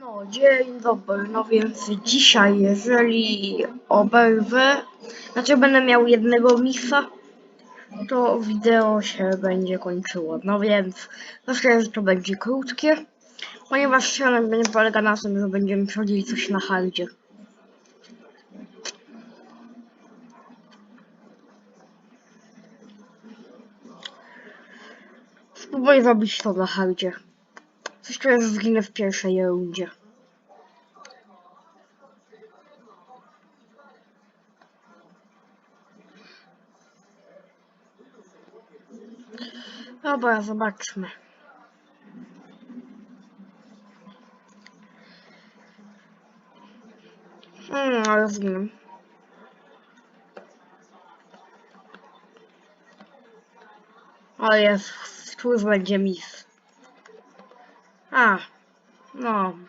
No, dzień dobry. No więc dzisiaj, jeżeli obejrzę, znaczy będę miał jednego misa, to wideo się będzie kończyło. No więc myślę, że to będzie krótkie, ponieważ challenge będzie polega na tym, że będziemy przechodzili coś na hardzie. Spróbuję zrobić to na hardzie. Coś czuję, że zginę w pierwszej rundzie. Dobra, zobaczmy. Hmm, ale zginę. O jest, tu będzie mis. A, no,